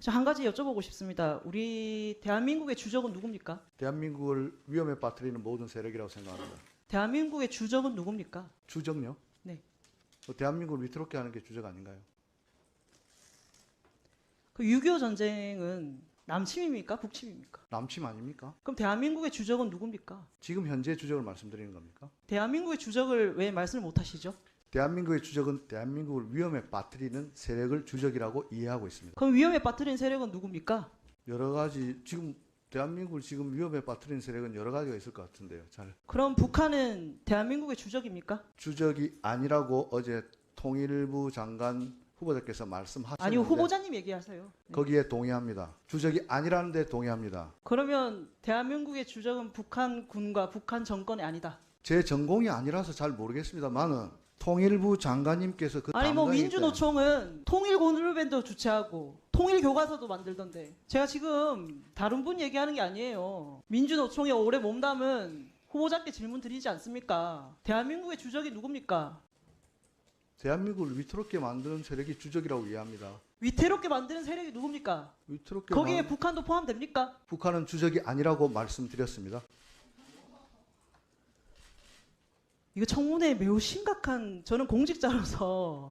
저한 가지 여쭤보고 싶습니다. 우리 대한민국의 주적은 누굽니까? 대한민국을 위험에 빠뜨리는 모든 세력이라고 생각합니다. 대한민국의 주적은 누굽니까? 주적요? 네. 뭐 대한민국을 위태롭게 하는 게 주적 아닌가요? 그 6.25 전쟁은 남침입니까? 북침입니까? 남침 아닙니까? 그럼 대한민국의 주적은 누굽니까? 지금 현재 주적을 말씀드리는 겁니까? 대한민국의 주적을 왜 말씀을 못 하시죠? 대한민국의 주적은 대한민국을 위험에 빠뜨리는 세력을 주적이라고 이해하고 있습니다. 그럼 위험에 빠뜨린 세력은 누굽니까? 여러 가지 지금 대한민국을 지금 위험에 빠뜨리는 세력은 여러 가지가 있을 것 같은데요. 잘 그럼 북한은 대한민국의 주적입니까? 주적이 아니라고 어제 통일부 장관 후보자께서 말씀하셨는데 아니요 후보자님 얘기하세요. 네. 거기에 동의합니다. 주적이 아니라는데 동의합니다. 그러면 대한민국의 주적은 북한 군과 북한 정권이 아니다. 제 전공이 아니라서 잘 모르겠습니다만은 통일부 장관님께서 그 아니 뭐 민주노총은 통일 고눌밴도 주최하고 통일 교과서도 만들던데 제가 지금 다른 분 얘기하는 게 아니에요. 민주노총에 오래 몸담은 후보자께 질문 드리지 않습니까? 대한민국의 주적이 누굽니까? 대한민국을 위태롭게 만드는 세력이 주적이라고 이해합니다. 위태롭게 만드는 세력이 누굽니까? 위태롭게 거기에 만- 북한도 포함됩니까? 북한은 주적이 아니라고 말씀드렸습니다. 이거 청문회 매우 심각한 저는 공직자로서